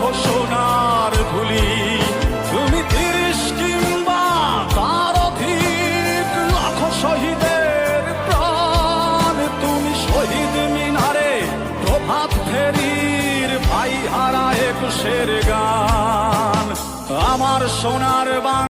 ঘোষণার ধুলি। তুমি তিরিশ কিংবা তার অধিক লাখ শহীদের প্রাণ। তুমি শহীদ মিনারে প্রভাত ফেরির ভাই হারা একুশের গান। আমার সোনার বাংলা